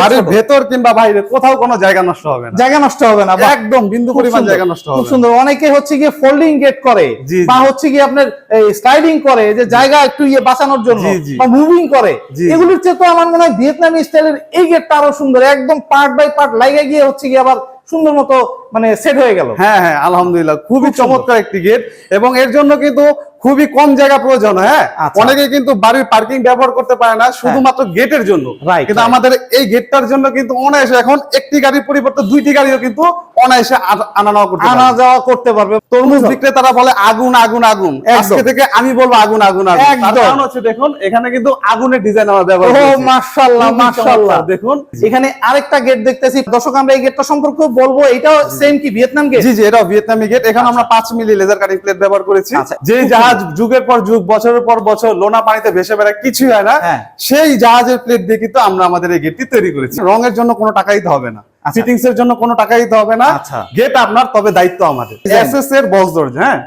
বাড়ির ভেতর কিংবা বাইরে কোথাও কোনো জায়গা নষ্ট হবে না। জায়গা নষ্ট হবে না একদম বিন্দু পরিমাণ জায়গা নষ্ট হবে। সুন্দর। অনেকে হচ্ছে গিয়ে ফোল্ডিং গেট করে বা হচ্ছে গিয়ে আপনার স্লাইডিং করে যে জায়গা একটু ইয়ে বাঁচানোর জন্য। বা মুভিং করে। এগুলোর চেয়ে তো আমার মনে হয় ভিয়েতনামি স্টাইলের এই গেটটা আরও সুন্দর। একদম পার্ট বাই পার্ট লাইগে গিয়ে হচ্ছে গিয়ে আবার সুন্দর মতো মানে সেট হয়ে গেল। হ্যাঁ হ্যাঁ আলহামদুলিল্লাহ খুবই চমৎকার একটি গেট এবং এর জন্য কিন্তু খুবই কম জায়গা প্রয়োজন হ্যাঁ? আচ্ছা। অনেকে কিন্তু বাড়ির পার্কিং ব্যবহার করতে পারে না শুধুমাত্র গেটের জন্য। কিন্তু আমাদের এই গেটটার জন্য কিন্তু অনায়াসে এখন একটি গাড়ির পরিবর্তে দুইটি গাড়িও কিন্তু অনায়াসে আনা নেওয়া করতে আনা যাওয়া করতে পারবে। তরমুজ বিক্রেতারা বলে আগুন আগুন আগুন। আজকে থেকে আমি বলব আগুন আগুন আগুন। কারণ হচ্ছে দেখুন এখানে কিন্তু আগুনের ডিজাইন আমরা ও ব্যবহার করেছি। মাশাআল্লাহ মাশাআল্লাহ। দেখুন। এখানে আরেকটা গেট দেখতেছি। দর্শক আমরা এই গেটটা সম্পর্কে বলব এটাও সেম কি ভিয়েতনাম গেট জি জি এটা ভিয়েতনামি গেট এখানে আমরা পাঁচ মিলি লেজার কাটিং প্লেট ব্যবহার করেছি আচ্ছা। যে জাহাজ যুগের পর যুগ বছরের পর বছর লোনা পানিতে ভেসে বেড়ায় কিছুই হয় না। সেই জাহাজের প্লেট দিয়ে কিন্তু আমরা আমাদের এই গেটটি তৈরি করেছি রঙের জন্য কোনো টাকা দিতে হবে না আচ্ছা। ফিটিংস এর জন্য কোনো টাকা দিতে হবে না আচ্ছা। গেট আপনার তবে দায়িত্ব আমাদের। এসএস এর বক্স দরজা হ্যাঁ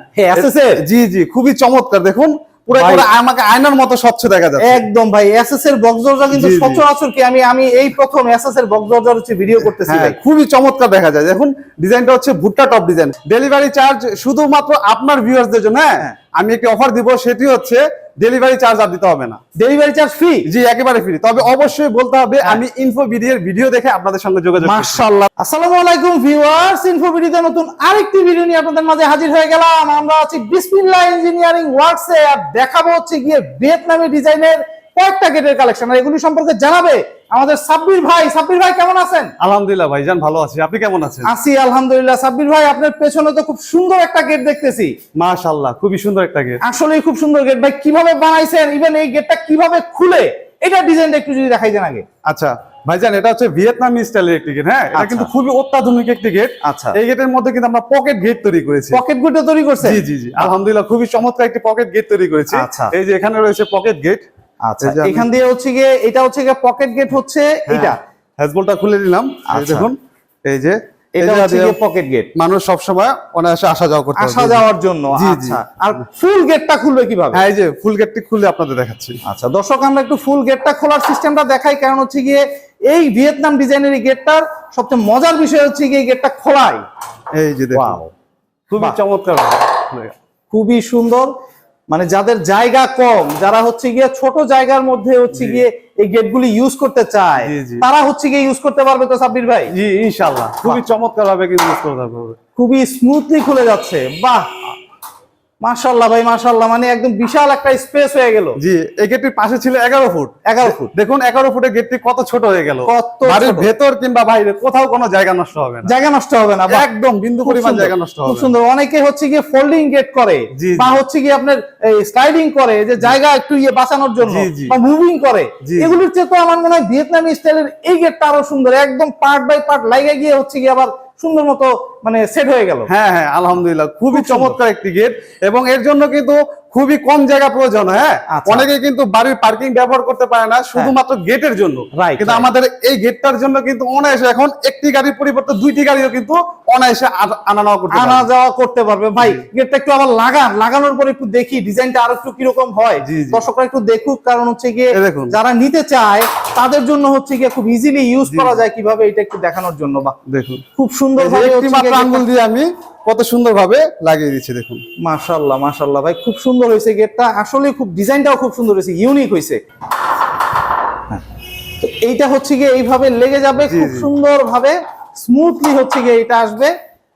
এর? জি জি খুবই চমৎকার দেখুন পুরো আমাকে আয়নার মতো স্বচ্ছ দেখা যাচ্ছে। একদম ভাই এসএস এর বক্স দরজা কিন্তু। সচরাচর কি? আমি আমি এই প্রথম এসএস এর বক্স দরজার হচ্ছে ভিডিও করতেছি হ্যাঁ ভাই। খুবই চমৎকার দেখা যায়। দেখুন ডিজাইনটা হচ্ছে ভুট্টা টপ ডিজাইন ডেলিভারি চার্জ শুধুমাত্র আপনার ভিউয়ার্সদের জন্য হ্যাঁ? হ্যাঁ। আমি একটি অফার দিব সেটি হচ্ছে ডেলিভারি চার্জ আর দিতে হবে না। ডেলিভারি চার্জ ফ্রি জি একেবারে ফ্রি তবে অবশ্যই বলতে হবে আমি ইনফো ভিডিওর ভিডিও দেখে আপনাদের সঙ্গে যোগাযোগ। মাশাআল্লাহ। আসসালামু আলাইকুম ভিউয়ার্স ইনফো ভিডিওতে নতুন আরেকটি ভিডিও নিয়ে আপনাদের মাঝে হাজির হয়ে গেলাম। আমরা আছি বিসমিল্লাহ ইঞ্জিনিয়ারিং ওয়ার্কসে আর দেখাবো হচ্ছে গিয়ে ভিয়েতনামি ডিজাইনের কয়েকটা গেটের কালেকশন আর এগুলি সম্পর্কে জানাবে আমাদের সাব্বির ভাই সাব্বির ভাই কেমন আছেন? আলহামদুলিল্লাহ ভাইজান ভালো আছি। আপনি কেমন আছেন? আছি আলহামদুলিল্লাহ। সাব্বির ভাই আপনার পেছনে তো খুব সুন্দর একটা গেট দেখতেছি। মাশাআল্লাহ খুবই সুন্দর একটা গেট আসলে খুব সুন্দর গেট ভাই কীভাবে বানাইছেন? ইভেন এই গেটটা কীভাবে খুলে? এটা ডিজাইনটা একটু যদি দেখাই দেন আগে। আচ্ছা ভাইজান এটা হচ্ছে ভিয়েতনামি স্টাইলের একটি গেট হ্যাঁ? এটা আচ্ছা। কিন্তু খুবই অত্যাধুনিক একটি গেট আচ্ছা। এই গেটের মধ্যে কিন্তু আমরা পকেট গেট তৈরি করেছি। পকেটগুলো তৈরি করছে জি জি জি। আলহামদুলিল্লাহ খুবই চমৎকার একটি পকেট গেট তৈরি করেছি। আচ্ছা। এই যে এখানে রয়েছে পকেট গেট আচ্ছা এখান দিয়ে হচ্ছে গিয়ে এটা হচ্ছে গিয়ে পকেট গেট হচ্ছে এটা। হ্যাজবলটা খুলে দিলাম এই আচ্ছা। দেখুন এই যে এই এটা হচ্ছে পকেট গেট মানুষ সবসময় অনায়াসে আসা যাওয়া করতে আসা যাওয়ার জন্য। আচ্ছা। আর ফুল গেটটা খুলবে কীভাবে? হ্যাঁ এই যে ফুল গেটটি খুলে আপনাদের দেখাচ্ছি। আচ্ছা দর্শক আমরা একটু ফুল গেটটা খোলার সিস্টেমটা দেখাই কারণ হচ্ছে গিয়ে এই ভিয়েতনাম ডিজাইনের এই গেটটার সবচেয়ে মজার বিষয় হচ্ছে গিয়ে এই গেটটা খোলাই। এই যে দেখুন। খুবই চমৎকার খুবই সুন্দর। মানে যাদের জায়গা কম যারা হচ্ছে গিয়ে ছোট জায়গার মধ্যে হচ্ছে গিয়ে এই গেটগুলি ইউজ করতে চায়। তারা হচ্ছে গিয়ে ইউজ করতে পারবে তো সাব্বির ভাই? জি ইনশাআল্লাহ। খুবই চমৎকার ভাবে use করতে পারবে খুবই স্মুথলি খুলে যাচ্ছে। বাহ! মাশাল্লাহ ভাই মাশাল্লাহ মানে একদম বিশাল একটা স্পেস হয়ে গেল। জি এই গেটটির পাশে ছিল এগারো ফুট। এগারো ফুট। দেখুন এগারো ফুটের গেটটি কত ছোট হয়ে গেল। কত বাড়ির ভেতর কিংবা বাইরে কোথাও কোনো জায়গা নষ্ট হবে না। জায়গা নষ্ট হবে না একদম বিন্দু পরিমাণ জায়গা নষ্ট হবে। সুন্দর। অনেকে হচ্ছে গিয়ে ফোল্ডিং গেট করে বা হচ্ছে গিয়ে আপনার স্লাইডিং করে যে জায়গা একটু ইয়ে বাঁচানোর জন্য। বা মুভিং করে। জি। চেয়ে তো আমার মনে হয় ভিয়েতনামি স্টাইলের এই গেটটা আরও সুন্দর একদম পার্ট বাই পার্ট লাইগা গিয়ে হচ্ছে গিয়ে আবার সুন্দর মতো মানে সেট হয়ে গেল। হ্যাঁ হ্যাঁ আলহামদুলিল্লাহ খুবই চমৎকার একটি গেট এবং এর জন্য কিন্তু খুবই কম জায়গা প্রয়োজন হ্যাঁ? আচ্ছা। অনেকে কিন্তু বাড়ির পার্কিং ব্যবহার করতে পারে না শুধুমাত্র গেটের জন্য। কিন্তু আমাদের এই গেটটার জন্য কিন্তু অনায়াসে এখন একটি গাড়ির পরিবর্তে দুইটি গাড়িও কিন্তু অনায়াসে আনা নেওয়া করতে আনা যাওয়া করতে পারবে। ভাই গেটটা একটু আবার লাগান লাগানোর পরে একটু দেখি ডিজাইনটা আরও একটু কীরকম হয়। দর্শকরা একটু দেখুক কারণ হচ্ছে গিয়ে দেখুন। যারা নিতে চায় তাদের জন্য হচ্ছে কি খুব ইজিলি ইউজ করা যায় কীভাবে এটা একটু দেখানোর জন্য বা দেখুন। খুব সুন্দর ভাবে আঙ্গুল দিয়ে আমি কত সুন্দর ভাবে লাগিয়ে দিচ্ছি দেখুন। মাশাল্লাহ মাশাল্লাহ ভাই খুব সুন্দর হয়েছে গেটটা। আসলে খুব ডিজাইনটাও খুব সুন্দর হয়েছে ইউনিক হয়েছে। হ্যাঁ। তো এইটা হচ্ছে গিয়ে এইভাবে লেগে যাবে খুব সুন্দর ভাবে স্মুথলি হচ্ছে গিয়ে এটা আসবে।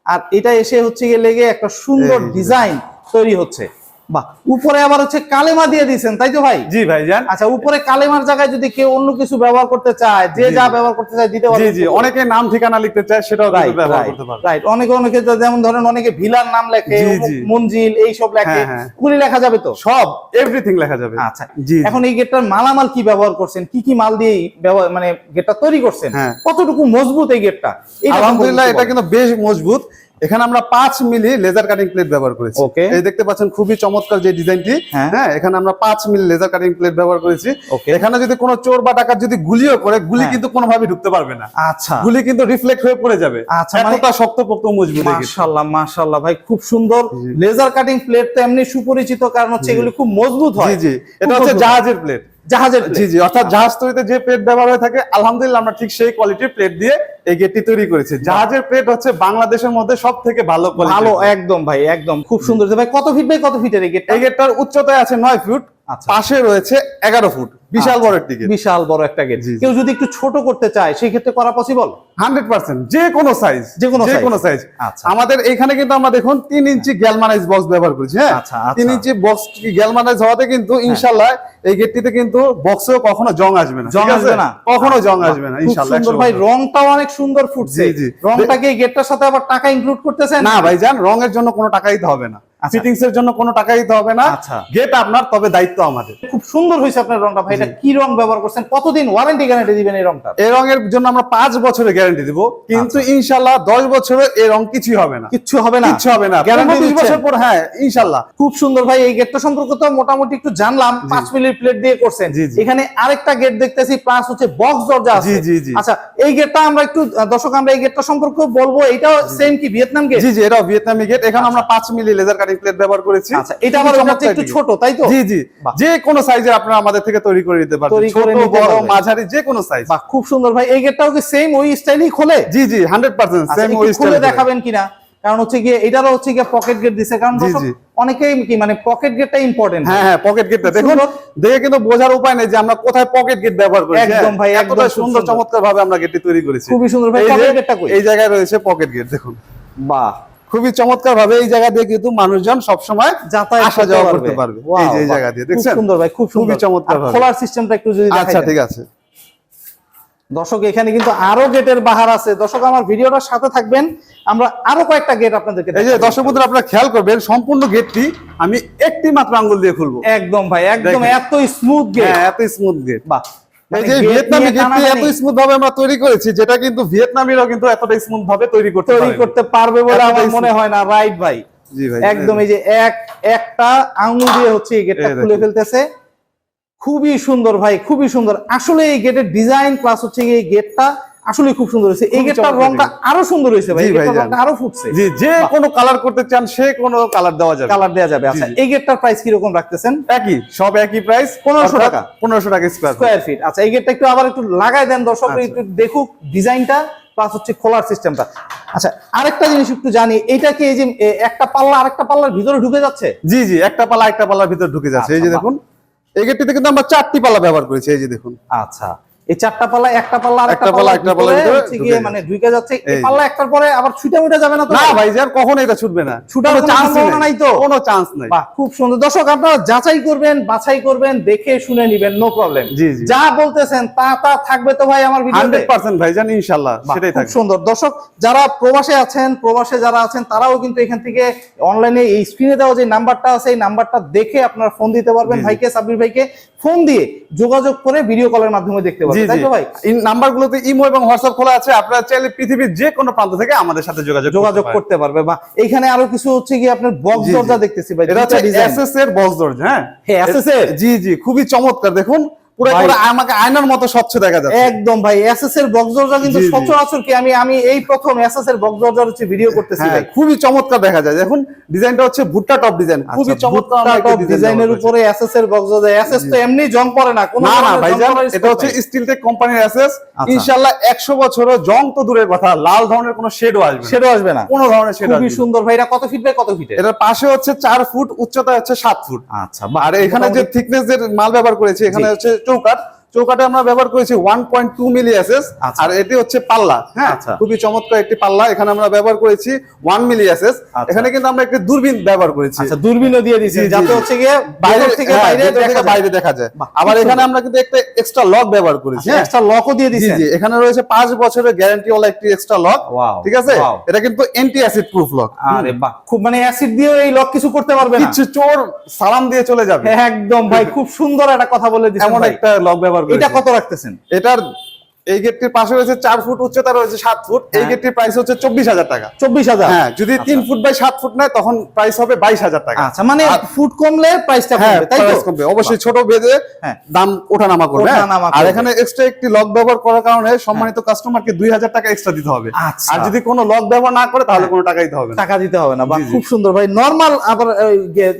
আর এটা এসে হচ্ছে গিয়ে লেগে একটা সুন্দর ডিজাইন তৈরি হচ্ছে। বাহ উপরে আবার হচ্ছে কালেমা দিয়ে দিয়েছেন তাই তো ভাই? জি ভাই যান আচ্ছা উপরে কালেমার জায়গায় যদি কেউ অন্য কিছু ব্যবহার করতে চায় যে যা ব্যবহার করতে চায় দিতে জি জি অনেকে নাম ঠিকানা লিখতে চায় সেটাও ব্যবহার করতে পারবে। রাইট অনেকে অনেকে যেমন ধরেন অনেকে ভিলার নাম লেখে। মঞ্জিল এইসব লেখে হ্যাঁ, হ্যাঁ। লেখা যাবে তো? সব এভরিথিং লেখা যাবে। আচ্ছা জি এখন এই গেটটার মালামাল কি ব্যবহার করছেন? কি কি মাল দিয়ে ব্যবহার মানে গেটটা তৈরি করছেন? হ্যাঁ। কতটুকু মজবুত এই গেটটা? আলহামদুলিল্লাহ এটা কিন্তু বেশ মজবুত। এখানে আমরা পাঁচ মিলি লেজার কাটিং প্লেট ব্যবহার করেছি. এই দেখতে পাচ্ছেন খুবই চমৎকার যে ডিজাইনটি হ্যাঁ। হ্যাঁ এখানে আমরা পাঁচ মিলি লেজার কাটিং প্লেট ব্যবহার করেছি। এখানে যদি কোনো চোর বা ডাকাত যদি গুলিও করে গুলি হ্যাঁ। কিন্তু কোনোভাবে ঢুকতে পারবে না। আচ্ছা। গুলি কিন্তু রিফ্লেক্ট হয়ে পড়ে যাবে। আচ্ছা, মানে- এতটা শক্তপোক্ত মজবুত। মাশাআল্লাহ মাশাআল্লাহ ভাই খুব সুন্দর। লেজার কাটিং প্লেট তো এমনি সুপরিচিত কারণ হচ্ছে এগুলি খুব মজবুত হয়। জি এটা হচ্ছে জাহাজের প্লেট জাহাজের জি জি অর্থাৎ জাহাজ তৈরিতে যে প্লেট ব্যবহার হয়ে থাকে আলহামদুলিল্লাহ আমরা ঠিক সেই কোয়ালিটির প্লেট দিয়ে এই গেটটি তৈরি করেছে। জাহাজের প্লেট হচ্ছে বাংলাদেশের মধ্যে সব থেকে ভালো ভালো একদম ভাই একদম। খুব সুন্দর। ভাই কত ফিট বাই কত ফিটের এই গেটটা? এই গেটটার উচ্চতায় আছে নয় ফুট। পাশে রয়েছে এগারো ফুট বিশাল বড় একটি গেট বিশাল বড় একটা গেট। কেউ যদি একটু ছোট করতে চায় সেই ক্ষেত্রে করা পসিবল হান্ড্রেড পার্সেন্ট যে কোনো সাইজ যে কোনো size? কোনো সাইজ আচ্ছা। আমাদের এখানে কিন্তু আমরা দেখুন তিন ইঞ্চি গ্যালমানাইজ বক্স ব্যবহার করেছি হ্যাঁ আচ্ছা, আচ্ছা। তিন ইঞ্চি বক্স গ্যালমানাইজ হওয়াতে কিন্তু ইনশাল্লাহ এই গেটটিতে কিন্তু বক্সেও কখনো জং আসবে না জং আসবে না? কখনো জং আসবে না ইনশাল্লাহ সুন্দর ভাই রংটাও অনেক সুন্দর ফুটছে। রংটাকে এই গেটটার সাথে আবার টাকা ইনক্লুড করতেছেন না ভাইজান রঙের জন্য কোনো টাকা দিতে হবে না আচ্ছা। ফিটিংস এর জন্য কোনো টাকা দিতে হবে না। আচ্ছা। গেট আপনার তবে দায়িত্ব আমাদের। খুব সুন্দর হয়েছে আপনার রংটা। ভাই এটা কি রং ব্যবহার করছেন? কতদিন ওয়ারেন্টি গ্যারান্টি দিবেন এই রংটা এই রঙের জন্য আমরা পাঁচ বছরের গ্যারান্টি দিব। কিন্তু আচ্ছা। ইনশাল্লাহ দশ বছরে এই রং কিছুই হবে না। কিচ্ছু হবে না? কিচ্ছু হবে না। গ্যারান্টি বিশ বছর পর হ্যাঁ ইনশাল্লাহ। খুব সুন্দর। ভাই এই গেটটা সম্পর্কে তো মোটামুটি একটু জানলাম। পাঁচ মিলির প্লেট দিয়ে করছেন। এখানে আরেকটা গেট দেখতেছি প্লাস হচ্ছে বক্স দরজা আছে। জি, জি, জি। আচ্ছা এই গেটটা আমরা একটু দর্শক আমরা এই গেটটা সম্পর্কে বলব। এটাও সেম কি? ভিয়েতনাম গেট জি জি এটাও ভিয়েতনামি গেট এখানে আমরা পাঁচ মিলি লেজার কাটিং প্লেট ব্যবহার করেছি। আচ্ছা এটা চেয়ে একটু ছোট তাই তো? জি জি। যে কোনো সাইজের আপনারা আমাদের থেকে তৈরি করে নিতে পারবেন। ছোট বড় মাঝারি যে কোনো সাইজ বাহ খুব সুন্দর। ভাই এই গেটটাও কি সেম ওই স্টাইলই খোলে? জি জি হান্ড্রেড পার্সেন্ট আচ্ছা, সেম একটু ওই খুলে দেখাবেন কিনা? কারণ হচ্ছে গিয়ে এটারও হচ্ছে গিয়ে পকেট গেট দিছে। কারণ। অনেকেই কি মানে পকেট গেটটা ইম্পর্টেন্ট হ্যাঁ হ্যাঁ পকেট গেটটা দেখুন দেখে কিন্তু বোঝার উপায় নেই যে আমরা কোথায় পকেট গেট ব্যবহার করেছি। একদম হ্যাঁ, ভাই, একদম সুন্দর সুন্দর। চমৎকার ভাবে আমরা গেটটি তৈরি করেছি। খুবই সুন্দর। ভাই পকেট গেটটা কই? এই জায়গায় রয়েছে পকেট গেট দেখুন। বাহ খুবই চমৎকার ভাবে এই জায়গা দিয়ে কিন্তু মানুষজন সবসময় যাতায়াত আসা যাওয়া করতে পারবে। এই যে জায়গা দিয়ে দেখছেন? সুন্দর ভাই খুব খুবই চমৎকার ভাবে। খোলার সিস্টেমটা একটু যদি আচ্ছা ঠিক আছে। দর্শক এখানে কিন্তু আরও গেটের বাহার আছে। দর্শক আমার ভিডিওটার সাথে থাকবেন। আমরা আরও কয়েকটা গেট আপনাদেরকে এই যে। দর্শক বন্ধুরা আপনারা খেয়াল করবেন সম্পূর্ণ গেটটি আমি একটি মাত্র আঙ্গুল দিয়ে খুলবো। একদম ভাই একদম। এত স্মুথ গেট হ্যাঁ এত স্মুথ গেট বাহ। এই মানে যে ভিয়েতনামি নিয়ে এত স্মুথ ভাবে আমরা তৈরি করেছি যেটা কিন্তু ভিয়েতনামিরাও কিন্তু এতটা স্মুথ ভাবে তৈরি করতে তৈরি করতে পারবে বলে আমার মনে হয় না রাইট ভাই? জি ভাই একদম এই যে এক একটা আঙুল দিয়ে হচ্ছে এই গেটটা খুলে ফেলতেছে। খুবই সুন্দর ভাই খুবই সুন্দর। আসলে এই গেটের ডিজাইন প্লাস হচ্ছে এই গেটটা আসলে খুব সুন্দর হয়েছে। এই গেটটার রংটা আরও সুন্দর হয়েছে ভাই। রংটা আরও ফুটছে। জি যে কোনো কালার করতে চান সে কোনো কালার দেওয়া যাবে। কালার দেওয়া যাবে। আচ্ছা এই গেটটার প্রাইস রাখতেছেন? একই সব একই প্রাইস 1500 টাকা। টাকা স্কোয়ার স্কোয়ার ফিট আচ্ছা এই গেটটা একটু আবার একটু দেন দর্শক আচ্ছা। একটু দেখুক ডিজাইনটা প্লাস হচ্ছে খোলার সিস্টেমটা আচ্ছা আরেকটা জিনিস একটু জানি এটা কি এই যে একটা পাল্লা আরেকটা পাল্লার ভিতরে ঢুকে যাচ্ছে? জি জি একটা পাল্লা একটা পাল্লার ভিতরে ঢুকে যাচ্ছে। এই যে আচ্ছা, দেখুন এই গেটটিতে কিন্তু আমরা চারটি পাল্লা ব্যবহার করেছি এই যে দেখুন। আচ্ছা। এই চারটা পাল্লা একটা পাল্লা একটা পাল্লা, পাল্লা একটা হচ্ছে গিয়ে মানে ঢুকে যাচ্ছে। এই। পাল্লা একটার পরে আবার ছুটে মুটে যাবে না তো না ভাই? যার কখনো এটা ছুটবে না। ছুটার চান্স নাই। তো? কোনো চান্স নাই। বাহ খুব সুন্দর। দর্শক আপনারা যাচাই করবেন বাছাই করবেন দেখে শুনে নিবেন নো প্রবলেম জি, জি। যা বলতেছেন তা তা থাকবে তো ভাই আমার ভিডিওতে হান্ড্রেড পার্সেন্ট ভাই জান ইনশাল্লাহ বাহ, সেটাই খুব থাকবে। সুন্দর। দর্শক যারা প্রবাসে আছেন প্রবাসে যারা আছেন তারাও কিন্তু এখান থেকে অনলাইনে এই স্ক্রিনে দেওয়া যে নাম্বারটা আছে এই নাম্বারটা দেখে আপনারা ফোন দিতে পারবেন। ভাইকে সাব্বির ভাইকে। ফোন দিয়ে যোগাযোগ করে ভিডিও কলের মাধ্যমে দেখতে পারবেন তাই তো ভাই? এই নাম্বারগুলোতে ইমো এবং হোয়াটসঅ্যাপ খোলা আছে। আপনারা চাইলে পৃথিবীর যে কোনো প্রান্ত থেকে আমাদের সাথে যোগাযোগ যোগাযোগ করতে পারবে বা এখানে আরও কিছু হচ্ছে কি আপনার বক্স। দরজা দেখতেছি ভাই এটা হচ্ছে এসএস এর বক্স দরজা হ্যাঁ? হ্যাঁ, এর? জি জি খুবই চমৎকার। দেখুন পুরো আমাকে আয়নার মতো স্বচ্ছ দেখা যাচ্ছে। একদম ভাই এসএস এর বক্স দরজা কিন্তু। সচরাচর কি? আমি আমি এই প্রথম এসএস এর বক্স দরজার হচ্ছে ভিডিও করতেছি হ্যাঁ ভাই। খুবই চমৎকার দেখা যায়। দেখুন ডিজাইনটা হচ্ছে ভুট্টা টপ ডিজাইন খুবই চমৎকার design ডিজাইনের। উপরে এসএস এর বক্স দরজা। এসএস তো এমনি জং পড়ে না কোনো না না ভাইজান এটা হচ্ছে স্টিল টেক কোম্পানির আচ্ছা। ইনশাআল্লাহ 100 বছরও জং তো দূরের কথা লাল ধরনের কোনো শেডও আসবে সেটাও আসবে না। কোনো ধরনের শেড খুবই সুন্দর ভাই এটা কত ফিট বাই কত ফিটের এটার পাশে হচ্ছে 4 ফুট উচ্চতা হচ্ছে 7 ফুট আচ্ছা আর এখানে যে থিকনেস এর মাল ব্যবহার করেছি এখানে হচ্ছে চৌকাট চৌকাটে আমরা ব্যবহার করেছি 1.2 মিলি এসএস আচ্ছা। আর এটি হচ্ছে পাল্লা হ্যাঁ? আচ্ছা। খুবই চমৎকার একটি পাল্লা এখানে আমরা ব্যবহার করেছি 1 মিলি এসএস আচ্ছা। এখানে কিন্তু আমরা একটি দূরবীন ব্যবহার করেছি। আচ্ছা দূরবীনও দিয়ে দিয়েছেন জি, যাতে হচ্ছে গিয়ে বাইরে থেকে হ্যাঁ, বাইরে দেখা যায়। বাইরে দেখা যায়। আবার এখানে আমরা কিন্তু একটা এক্সট্রা লক ব্যবহার করেছি হ্যাঁ? এক্সট্রা লকও দিয়ে জি দিয়েছেন। জি এখানে রয়েছে পাঁচ বছরের গ্যারান্টি ওয়ালা একটি এক্সট্রা লক ঠিক আছে? এটা কিন্তু অ্যান্টি অ্যাসিড প্রুফ লক আরে বাহ খুব মানে অ্যাসিড দিয়ে এই লক কিছু করতে পারবে না। কিছু চোর সালাম দিয়ে চলে যাবে। একদম ভাই খুব সুন্দর একটা কথা বলে দিচ্ছেন এমন একটা লক ব্যবহার এটা কত রাখতেছেন? এটার এই গেটটির পাশে রয়েছে চার ফুট উচ্চতা রয়েছে সাত ফুট। এই হ্যাঁ। গেটটির প্রাইস হচ্ছে চব্বিশ হাজার টাকা। চব্বিশ হাজার? হ্যাঁ যদি তিন ফুট বাই সাত ফুট নেয় তখন প্রাইস হবে বাইশ হাজার টাকা। আচ্ছা মানে ফুট কমলে প্রাইসটা হ্যাঁ কমবে তাই তো? কমবে। অবশ্যই ছোট বেঁধে হ্যাঁ। দাম ওঠানামা করবে হ্যাঁ। আর এখানে এক্সট্রা একটি লক ব্যবহার করার কারণে সম্মানিত কাস্টমারকে দুই হাজার টাকা এক্সট্রা দিতে হবে। আচ্ছা। আর যদি কোনো লক ব্যবহার না করে তাহলে কোনো টাকা দিতে হবে টাকা দিতে হবে না বা। খুব সুন্দর। ভাই নরমাল আবার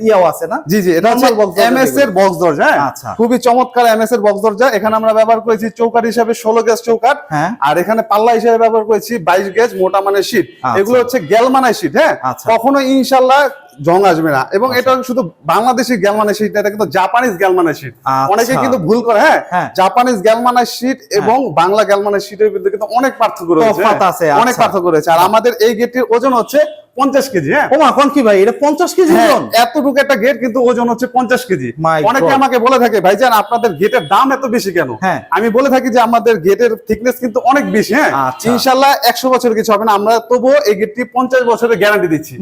ইয়াও আছে না? জি জি এটা হচ্ছে দরজা এমএস এর বক্স দরজা হ্যাঁ। আচ্ছা। খুবই চমৎকার এমএস এর বক্স দরজা। এখানে আমরা ব্যবহার করেছি চৌকাট হিসাবে ষোলো গ্যাস চৌকাট হ্যাঁ আর এখানে পাল্লা হিসেবে ব্যবহার করেছি বাইশ গেজ মোটা মানের শীট আচ্ছা। এগুলো হচ্ছে গ্যালমানের শীট হ্যাঁ আচ্ছা। কখনো ইনশাল্লাহ জং আসবে না এবং এটা শুধু বাংলাদেশি গ্যালমানের শীট না, এটা কিন্তু জাপানিজ গ্যালমানের শীট আচ্ছা। অনেকে কিন্তু ভুল করে হ্যাঁ। জাপানিজ গ্যালমানের শীট এবং বাংলা গ্যালমানের শীটের ভিতরে কিন্তু অনেক পার্থক্য রয়েছে হ্যাঁ। অনেক আচ্ছা। পার্থক্য রয়েছে আর আমাদের এই গেটটির ওজন হচ্ছে পঞ্চাশ কেজি হ্যাঁ? কোন কি ভাই? এটা পঞ্চাশ কেজি হ্যাঁ, ওজন? এতটুকু একটা গেট কিন্তু ওজন হচ্ছে পঞ্চাশ কেজি। অনেকে আমাকে বলে থাকে ভাইজান আপনাদের গেটের দাম এত বেশি কেন? হ্যাঁ। আমি বলে থাকি যে আমাদের গেটের থিকনেস কিন্তু অনেক বেশি হ্যাঁ? আচ্ছা। ইনশাল্লাহ একশো বছর কিছু হবে না আমরা তবুও এই গেটটি পঞ্চাশ বছরের গ্যারান্টি দিচ্ছি।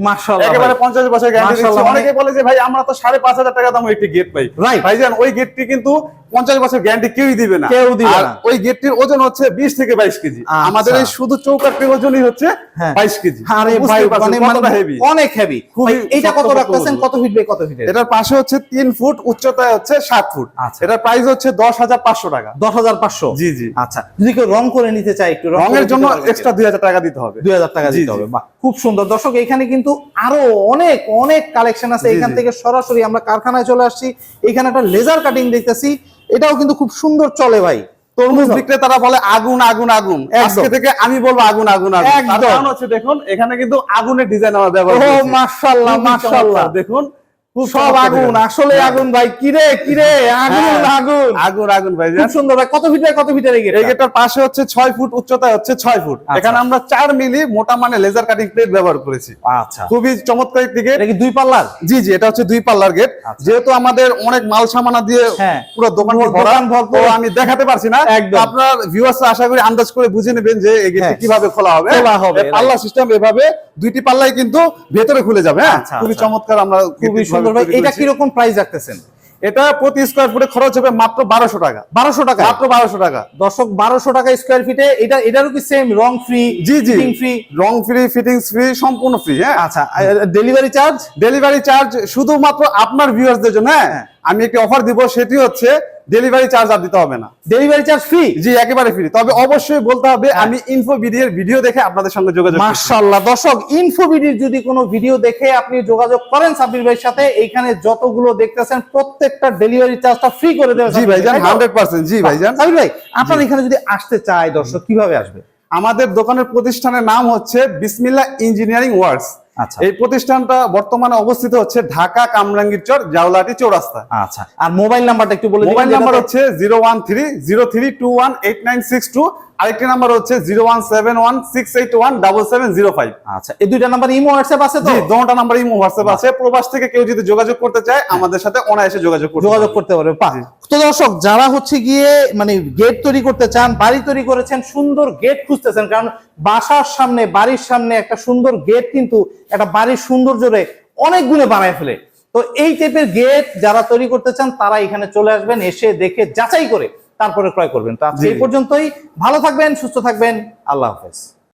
একেবারে পঞ্চাশ বছর গ্যারান্টি দিচ্ছি। অনেকে বলে যে ভাই আমরা তো সাড়ে পাঁচ হাজার টাকা দাম একটি গেট পাই। Right. ভাইজান ওই গেটটি কিন্তু পঞ্চাশ বছর গ্যারান্টি কেউই দিবে না। কেউ দিবে না। ওই গেটটির ওজন হচ্ছে বিশ থেকে বাইশ কেজি। আচ্ছা। আমাদের এই শুধু চৌকাটির ওজনই হচ্ছে হ্যাঁ। বাইশ কেজি। আরে ভাই মানে। অনেক হেভি এটা কত রাখতেছেন? কত ফিট বাই কত ফিট এটার পাশে হচ্ছে তিন ফুট উচ্চতায় হচ্ছে সাত ফুট আচ্ছা। এটার প্রাইস হচ্ছে দশ হাজার পাঁচশো টাকা। দশ হাজার পাঁচশো? জি জি। আচ্ছা যদি কেউ রং করে নিতে চায় একটু রঙের জন্য এক্সট্রা দুই হাজার টাকা দিতে হবে। দুই হাজার টাকা দিতে হবে। বাহ খুব সুন্দর। দর্শক এখানে কিন্তু আরও অনেক অনেক কালেকশন আছে। এখান থেকে সরাসরি আমরা কারখানায় চলে আসছি। এখানে একটা লেজার কাটিং দেখতেছি। এটাও কিন্তু খুব সুন্দর চলে ভাই। তরমুজ বিক্রেতারা বলে আগুন আগুন আগুন। আজকে থেকে আমি বলব আগুন আগুন আগুন। কারণ হচ্ছে দেখুন এখানে কিন্তু আগুনের ডিজাইন আমার ও ব্যবহার করেছি। মাশাআল্লাহ মাশাআল্লাহ। দেখুন সব আগুন আসলে হ্যাঁ। আগুন ভাই কিরে কিরে আগুন হ্যাঁ। আগুন আগুন আগুন ভাই খুব সুন্দর ভাই কত ফিটের কত ফিটের এই এই গেটটার পাশে হচ্ছে ফুট উচ্চতায় হচ্ছে ফুট আচ্ছা। এখানে আমরা মিলি মোটা মানে লেজার কাটিং প্লেট ব্যবহার করেছি আচ্ছা খুবই চমৎকার একটি গেট এটা কি দুই পাল্লার জি জি এটা হচ্ছে দুই পাল্লার গেট আচ্ছা। যেহেতু আমাদের অনেক মাল সামানা দিয়ে হ্যাঁ। পুরো দোকান ভরপুর। আমি দেখাতে পারছি না একদম। আপনার ভিউয়ার্স আশা করি আন্দাজ করে বুঝে নেবেন যে এই গেটটি। কীভাবে খোলা হবে খোলা হবে, পাল্লা সিস্টেম এভাবে দুইটি পাল্লাই কিন্তু ভেতরে খুলে যাবে হ্যাঁ আচ্ছা, খুবই। চমৎকার আমরা খুবই সুন্দর ভাই এটা কীরকম প্রাইস রাখতেছেন? এটা প্রতি স্কোয়ার ফুটে খরচ হবে মাত্র বারোশো টাকা। বারোশো টাকা মাত্র বারোশো টাকা। দর্শক বারোশো টাকা স্কোয়ার ফিটে এটা এটারও কি সেম রং ফ্রি জি জি। ফ্রি রং ফ্রি ফিটিংস ফ্রি সম্পূর্ণ ফ্রি হ্যাঁ? আচ্ছা ডেলিভারি চার্জ ডেলিভারি চার্জ শুধুমাত্র আপনার ভিউয়ার্সদের জন্য হ্যাঁ? হ্যাঁ। আমি একটি অফার দিব সেটি হচ্ছে ডেলিভারি চার্জ আর দিতে হবে না। ডেলিভারি চার্জ ফ্রি জি একেবারে ফ্রি তবে অবশ্যই বলতে হবে আমি ইনফো ভিডিওর ভিডিও দেখে আপনাদের সঙ্গে যোগাযোগ। মাশাআল্লাহ। দর্শক ইনফোবিডির যদি কোনো ভিডিও দেখে আপনি যোগাযোগ করেন সাব্বির ভাইয়ের সাথে এইখানে যতগুলো দেখতেছেন প্রত্যেকটা ডেলিভারি চার্জটা ফ্রি করে দেবে জি ভাইজান তাই তো? হান্ড্রেড পার্সেন্ট জি ভাইজান। সাব্বির ভাই আপনার এখানে যদি আসতে চায় দর্শক কীভাবে আসবে? আমাদের দোকানের প্রতিষ্ঠানের নাম হচ্ছে বিসমিল্লা ইঞ্জিনিয়ারিং ওয়ার্কস। এই প্রতিষ্ঠানটা বর্তমানে অবস্থিত হচ্ছে ঢাকা কামরাঙ্গীর চর জাউলাটি চৌরাস্তা। আচ্ছা আর মোবাইল নাম্বারটা একটু বলে মোবাইল নাম্বার হচ্ছে zero one three zero three two one eight nine six two আরেকটি নাম্বার হচ্ছে zero one seven one six eight one double seven zero five. আচ্ছা এই দুইটা নাম্বার ইমো হোয়াটসঅ্যাপ আছে তো? জি দোনোটা নাম্বার ইমো হোয়াটসঅ্যাপ আছে। প্রবাস থেকে কেউ যদি যোগাযোগ করতে চায় আমাদের সাথে অনায়াসে যোগাযোগ করতে যোগাযোগ। করতে পারবে। তো দর্শক যারা হচ্ছে গিয়ে মানে গেট তৈরি করতে চান বাড়ি তৈরি করেছেন সুন্দর গেট খুঁজতেছেন কারণ বাসার সামনে বাড়ির সামনে একটা সুন্দর গেট কিন্তু একটা বাড়ির সৌন্দর্যরে অনেক গুণে বানায় ফেলে। তো এই টাইপের গেট যারা তৈরি করতে চান তারা এখানে চলে আসবেন এসে দেখে যাচাই করে তারপরে ক্রয় করবেন। তো আজকে এই পর্যন্তই। ভালো থাকবেন সুস্থ থাকবেন। আল্লাহ হাফেজ।